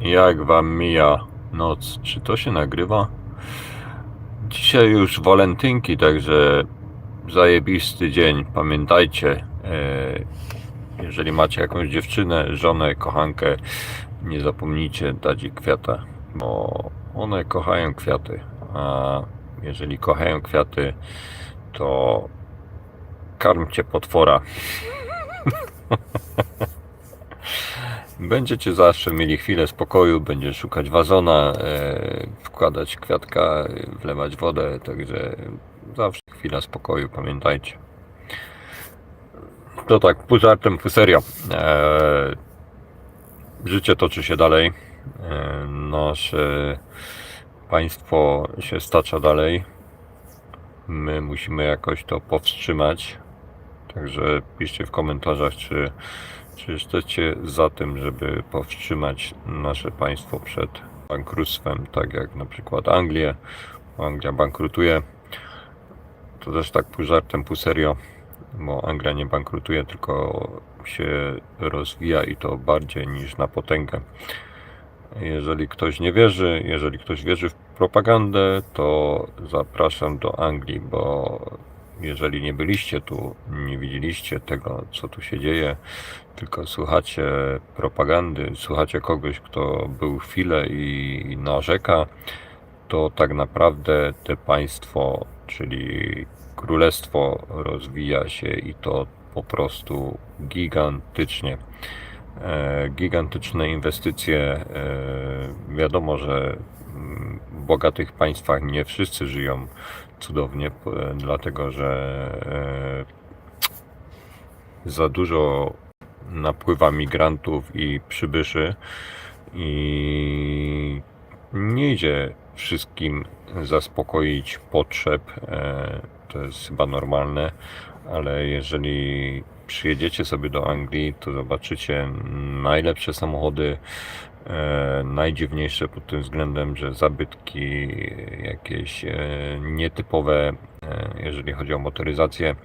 Jak wam mija noc? Czy to się nagrywa? Dzisiaj już walentynki, także zajebisty dzień. Pamiętajcie, e, jeżeli macie jakąś dziewczynę, żonę, kochankę, nie zapomnijcie dać jej kwiata, bo one kochają kwiaty. A jeżeli kochają kwiaty, to karmcie potwora. Będziecie zawsze mieli chwilę spokoju, będzie szukać wazona, e, wkładać kwiatka, wlewać wodę, także zawsze chwila spokoju, pamiętajcie. To tak, pół żartem, pół serio. E, życie toczy się dalej. E, nasze państwo się stacza dalej. My musimy jakoś to powstrzymać. Także piszcie w komentarzach, czy, czy jesteście za tym, żeby powstrzymać nasze państwo przed bankructwem, tak jak na przykład Anglię. Anglia bankrutuje. To też tak pół żartem, pół serio, bo Anglia nie bankrutuje, tylko się rozwija i to bardziej niż na potęgę. Jeżeli ktoś nie wierzy, jeżeli ktoś wierzy w propagandę, to zapraszam do Anglii, bo jeżeli nie byliście tu, nie widzieliście tego, co tu się dzieje, tylko słuchacie propagandy, słuchacie kogoś, kto był chwilę i narzeka, to tak naprawdę te państwo, czyli królestwo rozwija się i to po prostu gigantycznie. E, gigantyczne inwestycje. E, wiadomo, że w bogatych państwach nie wszyscy żyją cudownie, dlatego że e, za dużo napływa migrantów i przybyszy i nie idzie wszystkim zaspokoić potrzeb. e, To jest chyba normalne, ale jeżeli przyjedziecie sobie do Anglii, to zobaczycie najlepsze samochody, e, najdziwniejsze pod tym względem, że zabytki jakieś e, nietypowe, jeżeli chodzi o motoryzację.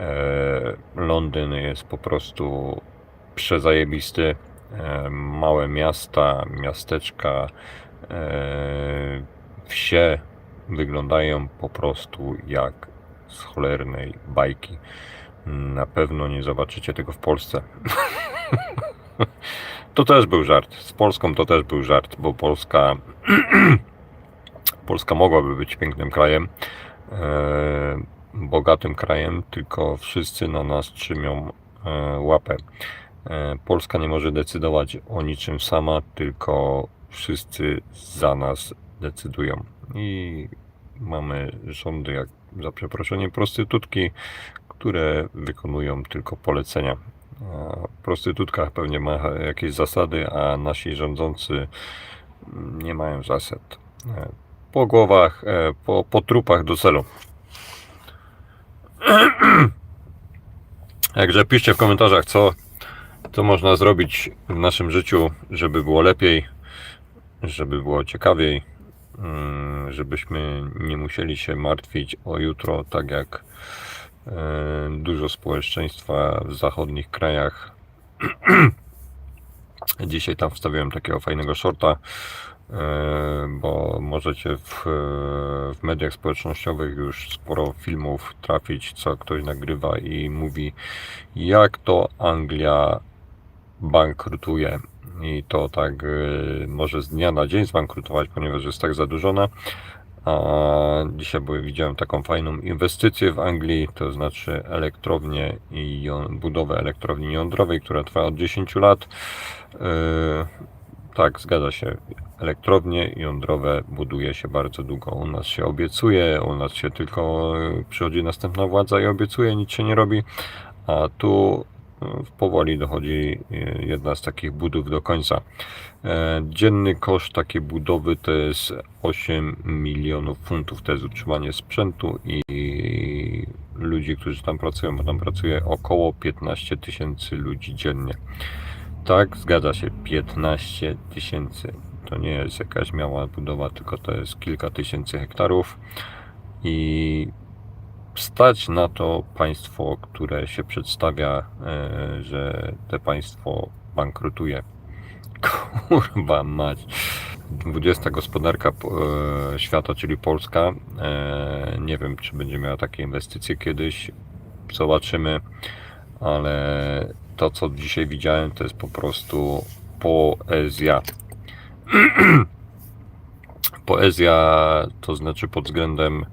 E, Londyn jest po prostu przezajebisty. E, Małe miasta, miasteczka, e, wsie wyglądają po prostu jak z cholernej bajki. Na pewno nie zobaczycie tego w Polsce. To też był żart. Z Polską to też był żart, bo Polska Polska mogłaby być pięknym krajem, bogatym krajem, tylko wszyscy na nas trzymią e, łapę. E, Polska nie może decydować o niczym sama, tylko wszyscy za nas decydują. I mamy rządy, jak za przeproszeniem, prostytutki, które wykonują tylko polecenia. W prostytutkach pewnie ma jakieś zasady, a nasi rządzący nie mają zasad. E, Po głowach, po, po trupach do celu. Także piszcie w komentarzach, co, co można zrobić w naszym życiu, żeby było lepiej, żeby było ciekawiej, mm, żebyśmy nie musieli się martwić o jutro, tak jak e, dużo społeczeństwa w zachodnich krajach. Dzisiaj tam wstawiłem takiego fajnego shorta, bo możecie w, w mediach społecznościowych już sporo filmów trafić, co ktoś nagrywa i mówi, jak to Anglia bankrutuje. I to tak e, może z dnia na dzień zbankrutować, ponieważ jest tak zadłużona. A dzisiaj bo widziałem taką fajną inwestycję w Anglii, to znaczy elektrownię i budowę elektrowni jądrowej, która trwa od 10 lat. Tak, zgadza się. Elektrownie jądrowe buduje się bardzo długo. U nas się obiecuje, u nas się tylko yy, przychodzi następna władza i obiecuje, nic się nie robi. A tu yy, powoli dochodzi yy, jedna z takich budów do końca. E, Dzienny koszt takiej budowy to jest 8 milionów funtów. To jest utrzymanie sprzętu i ludzi, którzy tam pracują, bo tam pracuje około 15 tysięcy ludzi dziennie. Tak, zgadza się, 15 tysięcy. To nie jest jakaś mała budowa, tylko to jest kilka tysięcy hektarów i stać na to państwo, które się przedstawia, e, że te państwo bankrutuje Kurwa mać. 20 gospodarka e, świata, czyli Polska. E, nie wiem, czy będzie miała takie inwestycje kiedyś. Zobaczymy. Ale to, co dzisiaj widziałem, to jest po prostu poezja. Poezja to znaczy pod względem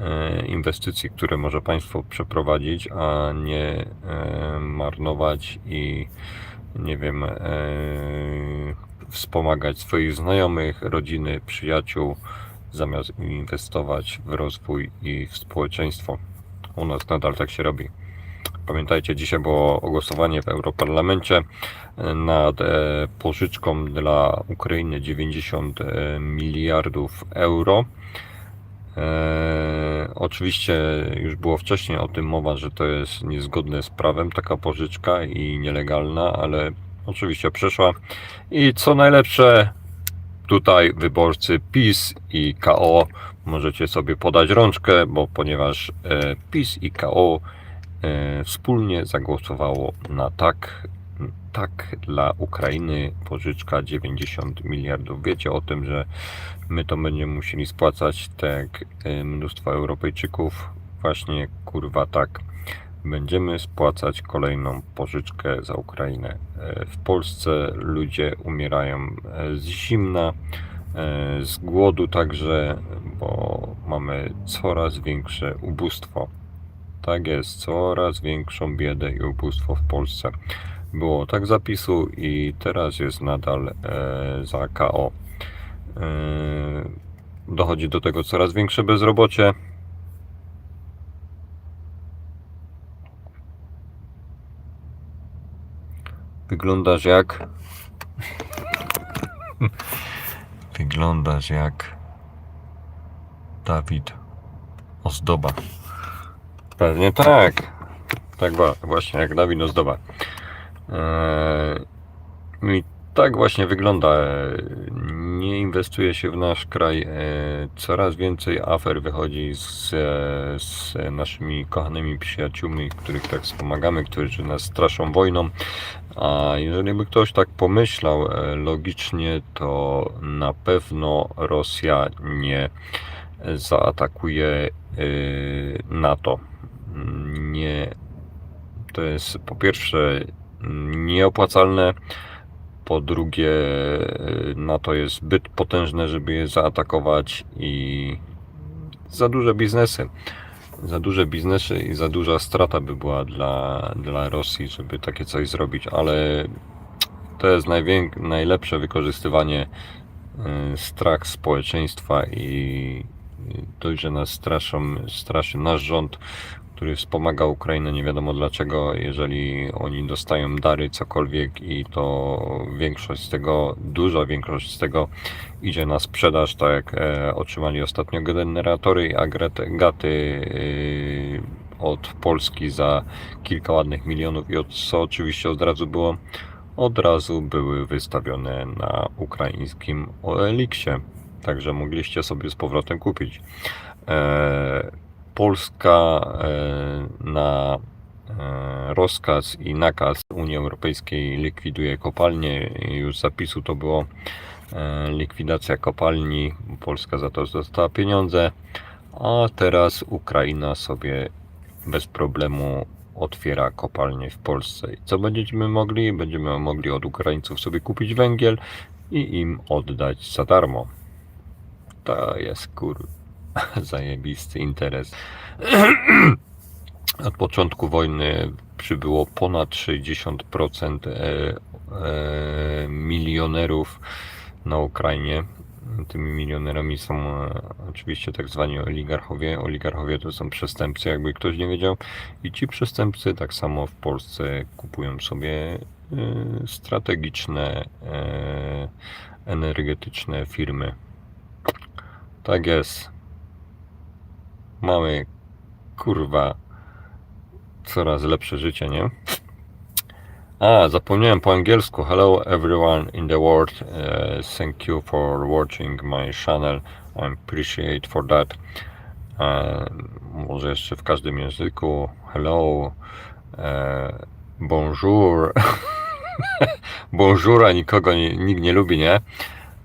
e, inwestycji, które może państwo przeprowadzić, a nie e, marnować i nie wiem, e, wspomagać swoich znajomych, rodziny, przyjaciół, zamiast inwestować w rozwój i w społeczeństwo. U nas nadal tak się robi. Pamiętajcie, dzisiaj było głosowanie w Europarlamencie e, nad e, pożyczką dla Ukrainy 90 e, miliardów euro. Oczywiście już było wcześniej o tym mowa, że to jest niezgodne z prawem taka pożyczka i nielegalna, ale oczywiście przeszła. I co najlepsze, tutaj wyborcy PiS i KO możecie sobie podać rączkę, bo ponieważ PiS i KO wspólnie zagłosowało na tak, tak dla Ukrainy pożyczka 90 miliardów. Wiecie o tym, że my to będziemy musieli spłacać tak e, mnóstwo Europejczyków. Właśnie kurwa tak. Będziemy spłacać kolejną pożyczkę za Ukrainę. E, W Polsce ludzie umierają e, z zimna, e, z głodu także, bo mamy coraz większe ubóstwo. Tak jest, coraz większą biedę i ubóstwo w Polsce. Było tak zapisu i teraz jest nadal e, za KO. E, dochodzi do tego coraz większe bezrobocie. Wyglądasz jak. Wyglądasz jak. Dawid Ozdoba. Pewnie tak. Tak właśnie, jak Dawid Ozdoba. Eee, I tak właśnie wygląda. Nie inwestuje się w nasz kraj. Eee, Coraz więcej afer wychodzi z, e, z naszymi kochanymi przyjaciółmi, których tak wspomagamy, którzy nas straszą wojną. A jeżeli by ktoś tak pomyślał e, logicznie, to na pewno Rosja nie zaatakuje e, NATO. Nie, to jest po pierwsze nieopłacalne, po drugie e, NATO jest zbyt potężne, żeby je zaatakować i za duże biznesy. Za duże biznesy i za duża strata by była dla, dla Rosji, żeby takie coś zrobić, ale to jest najlepsze wykorzystywanie e, strach społeczeństwa i dość, że nas straszą, straszy nasz rząd, który wspomaga Ukrainę nie wiadomo dlaczego, jeżeli oni dostają dary, cokolwiek i to większość z tego, duża większość z tego idzie na sprzedaż, tak jak e, otrzymali ostatnio generatory i agregaty e, od Polski za kilka ładnych milionów i od, co oczywiście od razu było od razu były wystawione na ukraińskim OLX-ie. Także mogliście sobie z powrotem kupić. E, Polska e, na e, rozkaz i nakaz Unii Europejskiej likwiduje kopalnie. Już z zapisu to było e, likwidacja kopalni. Polska za to dostała pieniądze, a teraz Ukraina sobie bez problemu otwiera kopalnie w Polsce. I co będziemy mogli? Będziemy mogli od Ukraińców sobie kupić węgiel i im oddać za darmo. To jest kur... zajebisty interes. Od początku wojny przybyło ponad 60% e, e, milionerów na Ukrainie. Tymi milionerami są e, oczywiście tak zwani oligarchowie. Oligarchowie to są przestępcy, jakby ktoś nie wiedział. I ci przestępcy tak samo w Polsce kupują sobie strategiczne, energetyczne firmy. Tak jest. Mamy kurwa coraz lepsze życie, nie? A, zapomniałem po angielsku. Hello everyone in the world. Uh, thank you for watching my channel. I appreciate for that. Uh, może jeszcze w każdym języku. Hello. Uh, bonjour. Bonjoura nikogo nikt nie lubi, nie?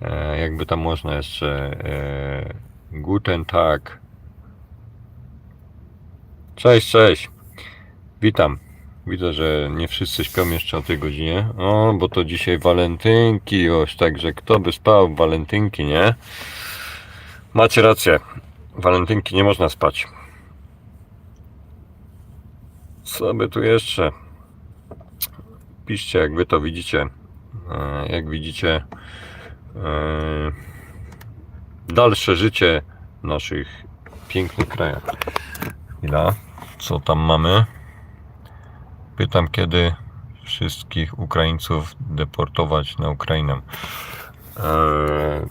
E, jakby tam można jeszcze. E, guten Tag. Cześć, cześć. Witam. Widzę, że nie wszyscy śpią jeszcze o tej godzinie. O, bo to dzisiaj walentynki już, także kto by spał walentynki, nie? Macie rację. Walentynki nie można spać. Co by tu jeszcze? Piszcie, jak wy to widzicie. E, Jak widzicie e, dalsze życie w naszych pięknych krajach. Chwila, co tam mamy? Pytam, kiedy wszystkich Ukraińców deportować na Ukrainę. E,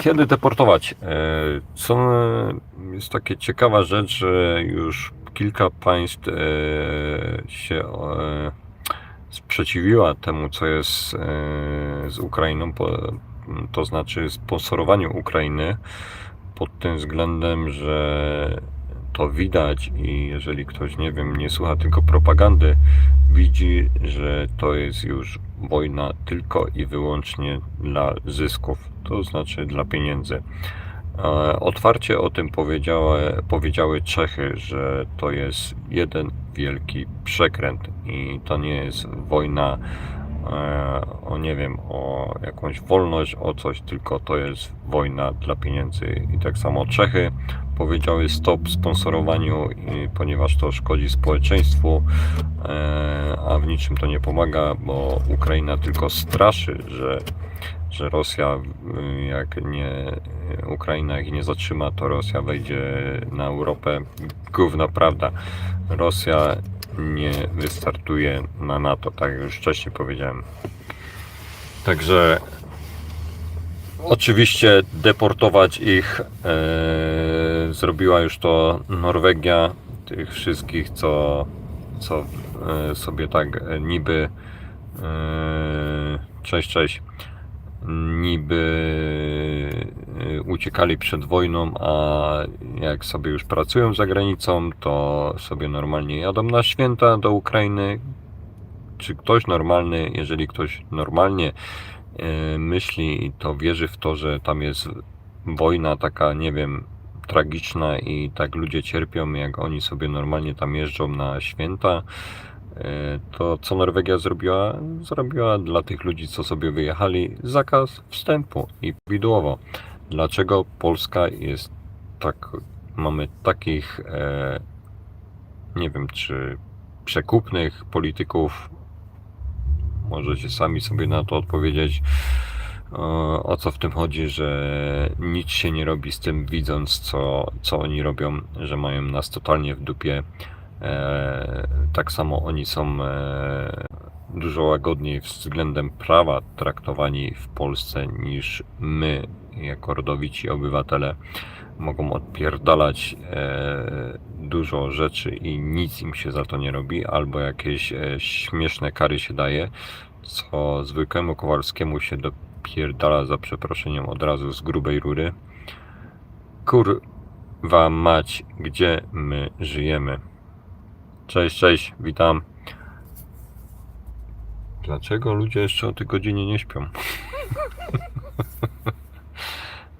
Kiedy deportować? E, Co jest takie ciekawa rzecz, że już kilka państw e, się sprzeciwiła temu, co jest z Ukrainą, to znaczy sponsorowaniu Ukrainy pod tym względem, że to widać i jeżeli ktoś, nie wiem, nie słucha tylko propagandy, widzi, że to jest już wojna tylko i wyłącznie dla zysków, to znaczy dla pieniędzy. E, Otwarcie o tym powiedziały, powiedziały Czechy, że to jest jeden wielki przekręt i to nie jest wojna e, o nie wiem, o jakąś wolność, o coś, tylko to jest wojna dla pieniędzy. I tak samo Czechy powiedziały stop sponsorowaniu, ponieważ to szkodzi społeczeństwu, e, a w niczym to nie pomaga, bo Ukraina tylko straszy, że, że Rosja, y, jak nie, Ukraina jak nie zatrzyma, to Rosja wejdzie na Europę. Gówna prawda. Rosja nie wystartuje na NATO, tak jak już wcześniej powiedziałem. Także oczywiście deportować ich e, zrobiła już to Norwegia, tych wszystkich, co, co e, sobie tak e, niby e, cześć, cześć niby uciekali przed wojną, a jak sobie już pracują za granicą, to sobie normalnie jadą na święta do Ukrainy. Czy ktoś normalny, jeżeli ktoś normalnie myśli i to wierzy w to, że tam jest wojna taka, nie wiem, tragiczna i tak ludzie cierpią, jak oni sobie normalnie tam jeżdżą na święta, e, to co Norwegia zrobiła? Zrobiła dla tych ludzi, co sobie wyjechali, zakaz wstępu i prawidłowo. Dlaczego Polska jest tak, mamy takich, e, nie wiem, czy przekupnych polityków, możecie sami sobie na to odpowiedzieć, o, co w tym chodzi, że nic się nie robi z tym, widząc co, co oni robią, że mają nas totalnie w dupie. E, tak samo oni są e, dużo łagodniej względem prawa traktowani w Polsce niż my, jako rodowici obywatele. Mogą odpierdalać e, dużo rzeczy i nic im się za to nie robi, albo jakieś e, śmieszne kary się daje, co zwykłemu Kowalskiemu się dopierdala za przeproszeniem od razu z grubej rury. Kurwa mać, gdzie my żyjemy? Cześć, cześć, witam. Dlaczego ludzie jeszcze o tej godzinie nie śpią?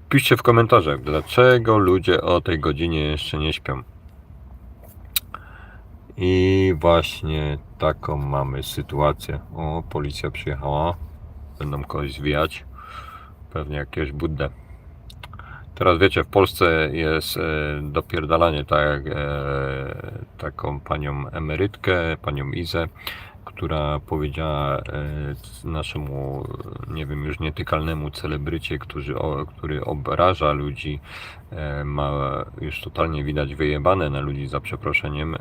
Piszcie w komentarzach, dlaczego ludzie o tej godzinie jeszcze nie śpią. I właśnie taką mamy sytuację. O, policja przyjechała. Będą kogoś zwijać. Pewnie jakiegoś buddę. Teraz wiecie, w Polsce jest e, dopierdalanie tak e, taką panią emerytkę, panią Izę, która powiedziała e, naszemu, nie wiem, już nietykalnemu celebrycie, który, który obraża ludzi, ma już totalnie widać wyjebane na ludzi za przeproszeniem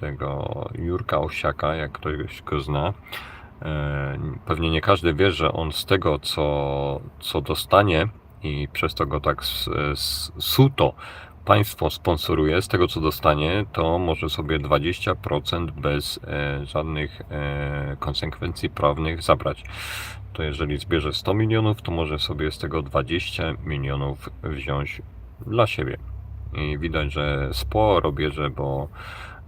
tego Jurka Owsiaka, jak ktoś go zna. E, Pewnie nie każdy wie, że on z tego, co, co dostanie i przez to go tak suto państwo sponsoruje, z tego co dostanie, to może sobie 20% bez e, żadnych e, konsekwencji prawnych zabrać. To jeżeli zbierze 100 milionów, to może sobie z tego 20 milionów wziąć dla siebie. I widać, że sporo bierze, bo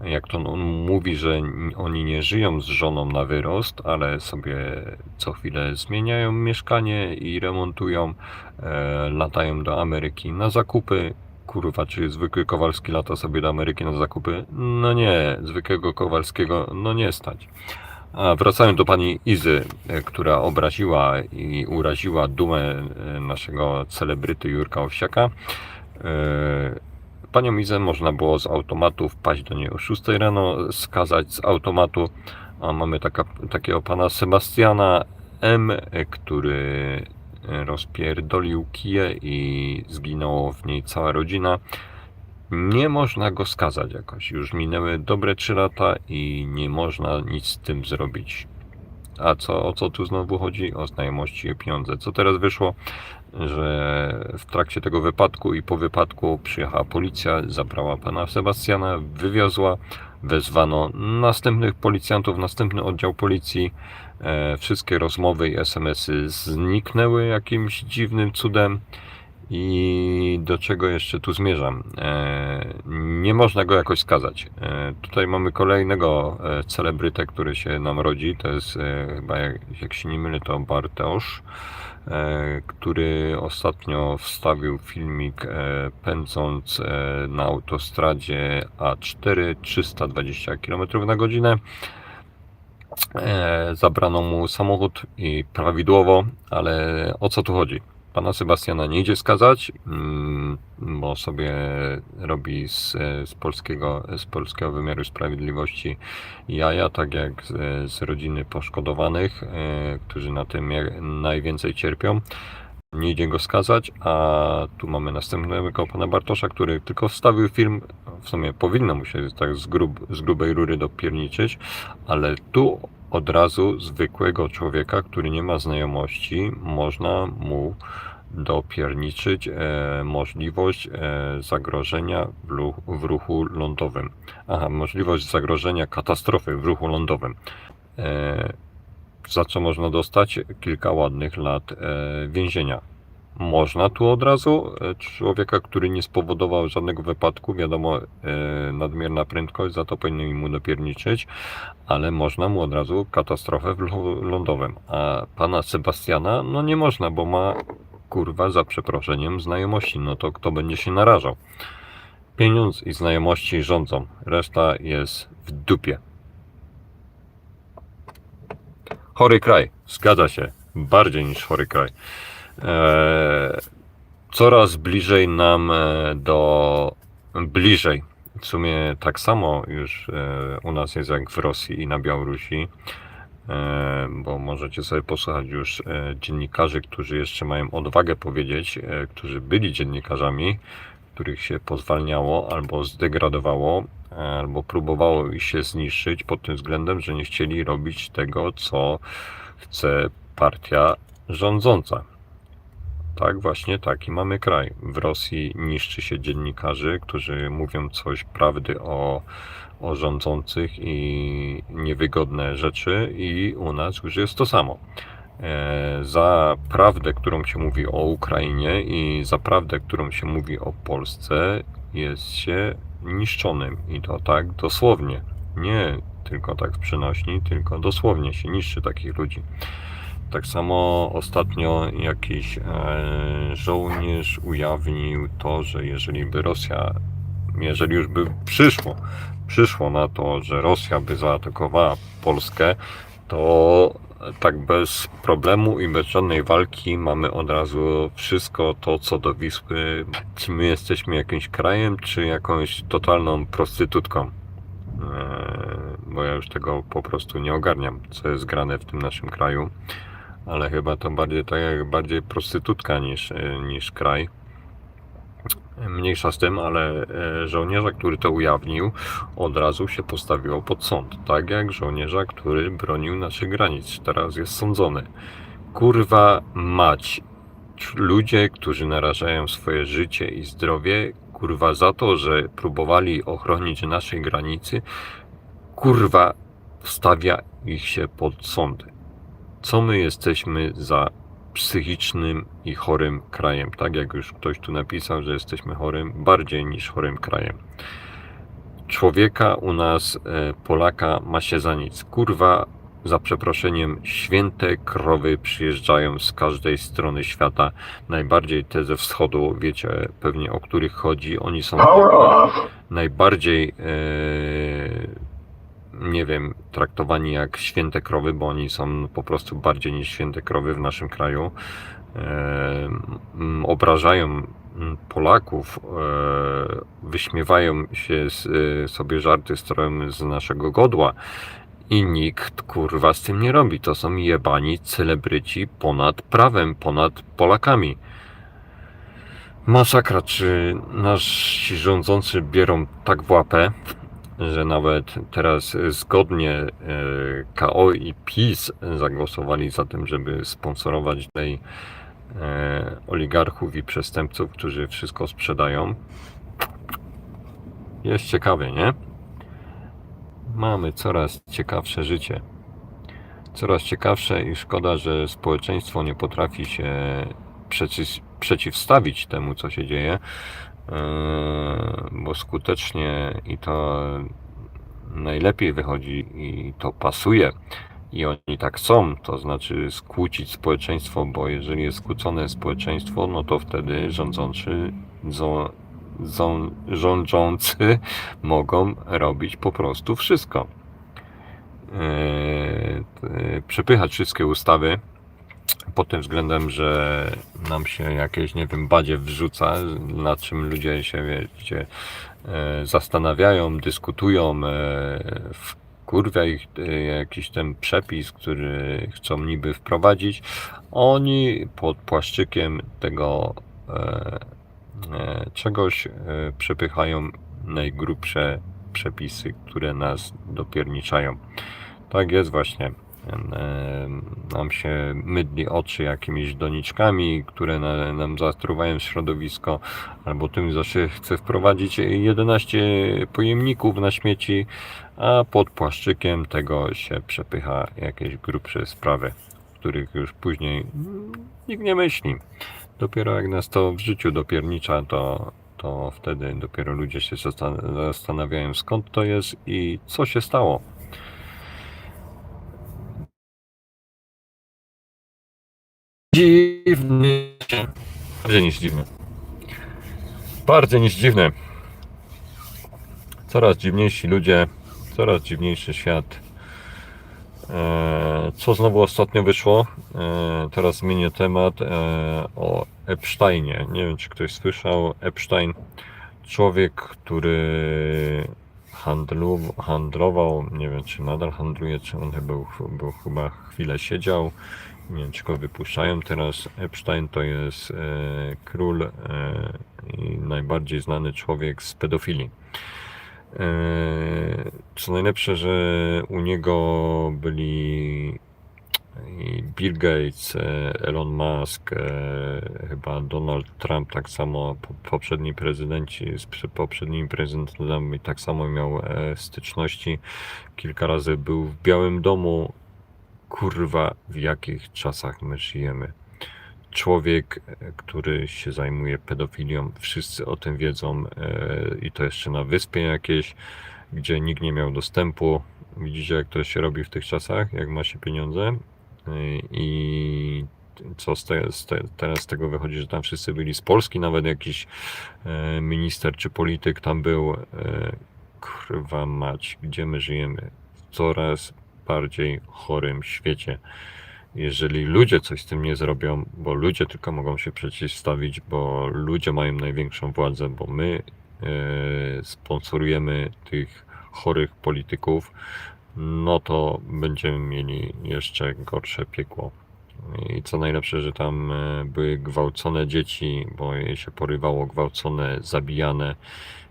jak to on mówi, że oni nie żyją z żoną na wyrost, ale sobie co chwilę zmieniają mieszkanie i remontują, e, latają do Ameryki na zakupy. Kurwa, czy zwykły Kowalski lata sobie do Ameryki na zakupy? No nie, zwykłego Kowalskiego no nie stać. A wracając do pani Izy, e, która obraziła i uraziła dumę e, naszego celebryty Jurka Owsiaka. e, Panią Izę można było z automatu wpaść do niej o 6 rano, skazać z automatu, a mamy taka, takiego pana Sebastiana M., który rozpierdolił kije i zginęło w niej cała rodzina. Nie można go skazać jakoś. Już minęły dobre 3 lata i nie można nic z tym zrobić. A co, o co tu znowu chodzi? O znajomości i pieniądze. Co teraz wyszło? Że w trakcie tego wypadku i po wypadku przyjechała policja, zabrała pana Sebastiana, wywiozła, wezwano następnych policjantów, następny oddział policji. E, wszystkie rozmowy i SMS-y zniknęły jakimś dziwnym cudem. I do czego jeszcze tu zmierzam? E, nie można go jakoś skazać. E, tutaj mamy kolejnego celebrytę, który się nam rodzi. To jest chyba, jak, jak się nie mylę, to Bartosz, który ostatnio wstawił filmik e, pędząc e, na autostradzie A4 320 km na godzinę. E, zabrano mu samochód i prawidłowo, ale o co tu chodzi? Pana Sebastiana nie idzie skazać, mm, bo sobie robi z, z, polskiego, z polskiego wymiaru sprawiedliwości jaja, tak jak z, z rodziny poszkodowanych, e, którzy na tym najwięcej cierpią. Nie idzie go skazać, a tu mamy następnego pana Bartosza, który tylko wstawił film, w sumie powinno mu się tak z, grub, z grubej rury dopierniczyć, ale tu od razu zwykłego człowieka, który nie ma znajomości, można mu dopierniczyć e, możliwość e, zagrożenia w, lu- w ruchu lądowym. Aha, możliwość zagrożenia katastrofy w ruchu lądowym. E, za co można dostać kilka ładnych lat e, więzienia. Można tu od razu e, człowieka, który nie spowodował żadnego wypadku, wiadomo, e, nadmierna prędkość, za to powinien mu dopierniczyć, ale można mu od razu katastrofę w lądowym. A pana Sebastiana, no nie można, bo ma kurwa za przeproszeniem znajomości, no to kto będzie się narażał? Pieniądz i znajomości rządzą, reszta jest w dupie. Chory kraj, zgadza się, bardziej niż chory kraj. Eee, coraz bliżej nam e, do bliżej. W sumie tak samo już e, u nas jest jak w Rosji i na Białorusi, e, bo możecie sobie posłuchać już e, dziennikarzy, którzy jeszcze mają odwagę powiedzieć, e, którzy byli dziennikarzami, których się pozwalniało albo zdegradowało, albo próbowało ich się zniszczyć pod tym względem, że nie chcieli robić tego, co chce partia rządząca. Tak, właśnie taki mamy kraj. W Rosji niszczy się dziennikarzy, którzy mówią coś prawdy o, o rządzących i niewygodne rzeczy, i u nas już jest to samo. E, za prawdę, którą się mówi o Ukrainie i za prawdę, którą się mówi o Polsce, jest się niszczonym i to tak dosłownie. Nie tylko tak w przenośni, tylko dosłownie się niszczy takich ludzi. Tak samo ostatnio jakiś e, żołnierz ujawnił to, że jeżeli by Rosja, jeżeli już by przyszło, przyszło na to, że Rosja by zaatakowała Polskę, to tak bez problemu i bez żadnej walki mamy od razu wszystko to, co do Wisły. Czy my jesteśmy jakimś krajem, czy jakąś totalną prostytutką? Eee, bo ja już tego po prostu nie ogarniam, co jest grane w tym naszym kraju. Ale chyba to bardziej tak jak bardziej prostytutka niż, e, niż kraj. Mniejsza z tym, ale e, żołnierza, który to ujawnił, od razu się postawiło pod sąd. Tak jak żołnierza, który bronił naszych granic. Teraz jest sądzony. Kurwa mać. Ludzie, którzy narażają swoje życie i zdrowie, kurwa za to, że próbowali ochronić naszej granicy, kurwa stawia ich się pod sądy co my jesteśmy za psychicznym i chorym krajem. Tak jak już ktoś tu napisał, że jesteśmy chorym, bardziej niż chorym krajem. człowieka u nas, e, Polaka, ma się za nic. Kurwa, za przeproszeniem, święte krowy przyjeżdżają z każdej strony świata, najbardziej te ze wschodu, wiecie pewnie o których chodzi. Oni są najbardziej, e, nie wiem, traktowani jak święte krowy, bo oni są po prostu bardziej niż święte krowy w naszym kraju. Obrażają m, Polaków, e, wyśmiewają się z, e, sobie żarty stroją z naszego godła i nikt kurwa z tym nie robi. To są jebani celebryci ponad prawem, ponad Polakami. Masakra, czy nasi rządzący biorą tak w łapę, że nawet teraz zgodnie e, KO i PiS zagłosowali za tym, żeby sponsorować tej e, oligarchów i przestępców, którzy wszystko sprzedają. Jest ciekawie, nie? Mamy coraz ciekawsze życie. Coraz ciekawsze i szkoda, że społeczeństwo nie potrafi się przeciw, przeciwstawić temu, co się dzieje, bo skutecznie i to najlepiej wychodzi i to pasuje. I oni tak chcą, to znaczy skłócić społeczeństwo, bo jeżeli jest skłócone społeczeństwo, no to wtedy rządzący, rządzący mogą robić po prostu wszystko. Yy, t- przepychać wszystkie ustawy pod tym względem, że nam się jakieś, nie wiem, badzie wrzuca, nad czym ludzie się, wiecie, e, zastanawiają, dyskutują, e, wkurwia ich e, jakiś ten przepis, który chcą niby wprowadzić. Oni pod płaszczykiem tego czegoś przepychają najgrubsze przepisy, które nas dopierniczają. Tak jest właśnie. Em, Nam się mydli oczy jakimiś doniczkami, które na, nam zatruwają środowisko, albo tym, że chce wprowadzić 11 pojemników na śmieci, a pod płaszczykiem tego się przepycha jakieś grubsze sprawy, o których już później nikt nie myśli. Dopiero jak nas to w życiu dopiernicza, to, to wtedy dopiero ludzie się zastan- zastanawiają skąd to jest i co się stało. Dziwny. Bardziej niż dziwny. Bardziej niż dziwny. Coraz dziwniejsi ludzie, coraz dziwniejszy świat. E, Co znowu ostatnio wyszło? E, Teraz zmienię temat e, o Epsteinie. Nie wiem, czy ktoś słyszał. Epstein, człowiek, który handlu, handlował, nie wiem, czy nadal handluje, czy on był, był chyba chwilę siedział. Nie wiem, czy go wypuszczają teraz. Epstein to jest e, król e, i najbardziej znany człowiek z pedofilii. E, Co najlepsze, że u niego byli Bill Gates, e, Elon Musk, e, chyba Donald Trump, tak samo po- poprzedni prezydenci z poprzednimi prezydentami tak samo miał e, styczności. Kilka razy był w Białym Domu. Kurwa, w jakich czasach my żyjemy? Człowiek, e, który się zajmuje pedofilią, wszyscy o tym wiedzą e, i to jeszcze na wyspie jakiejś, gdzie nikt nie miał dostępu. Widzicie, jak to się robi w tych czasach, jak ma się pieniądze. Y, I co z te, z te, teraz z tego wychodzi, że tam wszyscy byli z Polski, nawet jakiś e, minister czy polityk tam był. E, kurwa mać, gdzie my żyjemy? Coraz bardziej chorym świecie. Jeżeli ludzie coś z tym nie zrobią, bo ludzie tylko mogą się przeciwstawić, bo ludzie mają największą władzę, bo my e, sponsorujemy tych chorych polityków, no to będziemy mieli jeszcze gorsze piekło. I co najlepsze, że tam e, były gwałcone dzieci, bo je się porywało, gwałcone, zabijane.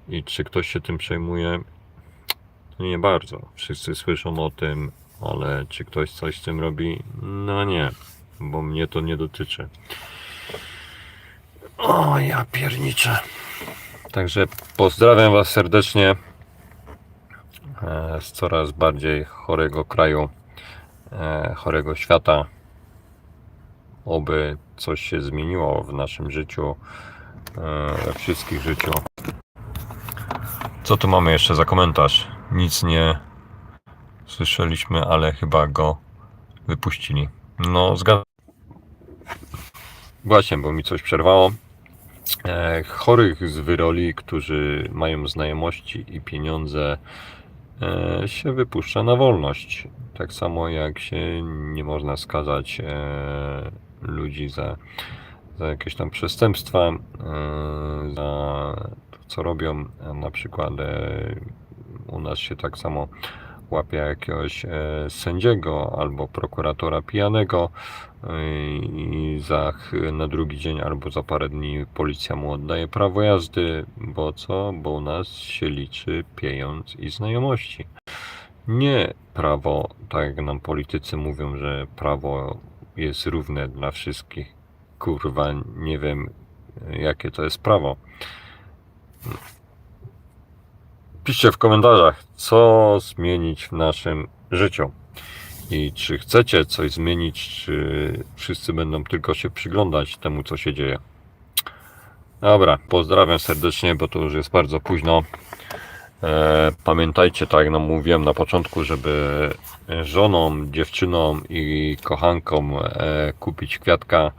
I czy ktoś się tym przejmuje? Nie bardzo. Wszyscy słyszą o tym, ale czy ktoś coś z tym robi? No nie, bo mnie to nie dotyczy. O, ja pierniczę. Także pozdrawiam Was serdecznie e, z coraz bardziej chorego kraju, e, chorego świata. Oby coś się zmieniło w naszym życiu, e, we wszystkich życiu. Co tu mamy jeszcze za komentarz? Nic nie słyszeliśmy, ale chyba go wypuścili. No, zgadzam. Właśnie, bo mi coś przerwało. E, chorych z wyroli, którzy mają znajomości i pieniądze, e, się wypuszcza na wolność. Tak samo jak się nie można skazać e, ludzi za, za jakieś tam przestępstwa, e, za to, co robią. A Na przykład e, u nas się tak samo łapie jakiegoś e, sędziego albo prokuratora pijanego e, i za, na drugi dzień albo za parę dni policja mu oddaje prawo jazdy, bo co? Bo u nas się liczy pieniądz i znajomości. Nie prawo, tak jak nam politycy mówią, że prawo jest równe dla wszystkich. Kurwa, nie wiem jakie to jest prawo. Piszcie w komentarzach, co zmienić w naszym życiu. I czy chcecie coś zmienić, czy wszyscy będą tylko się przyglądać temu, co się dzieje. Dobra, pozdrawiam serdecznie, bo to już jest bardzo późno. E, pamiętajcie, tak jak nam mówiłem na początku, żeby żonom, dziewczynom i kochankom e, kupić kwiatka,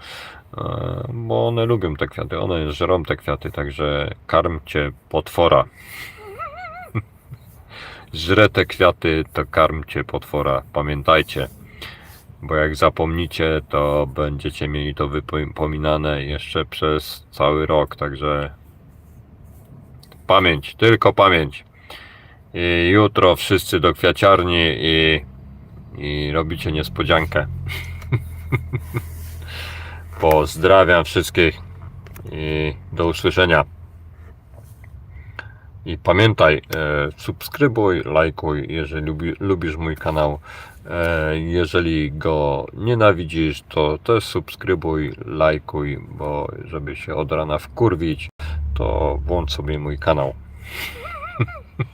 e, bo one lubią te kwiaty, one żerą te kwiaty, także karmcie potwora. Żre te kwiaty, to karmcie potwora. Pamiętajcie, bo jak zapomnicie, to będziecie mieli to wypominane jeszcze przez cały rok, także pamięć, tylko pamięć. I jutro wszyscy do kwiaciarni i, i robicie niespodziankę. Pozdrawiam wszystkich i do usłyszenia. I pamiętaj, e, subskrybuj, lajkuj, jeżeli lubi, lubisz mój kanał. E, jeżeli go nienawidzisz, to też subskrybuj, lajkuj, bo żeby się od rana wkurwić, to włącz sobie mój kanał.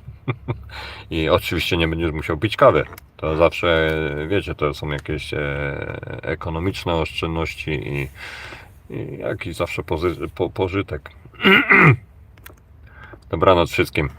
I oczywiście nie będziesz musiał pić kawy. To zawsze, wiecie, to są jakieś e, ekonomiczne oszczędności i, i jakiś zawsze pozy, po, pożytek. Dobranoc wszystkim.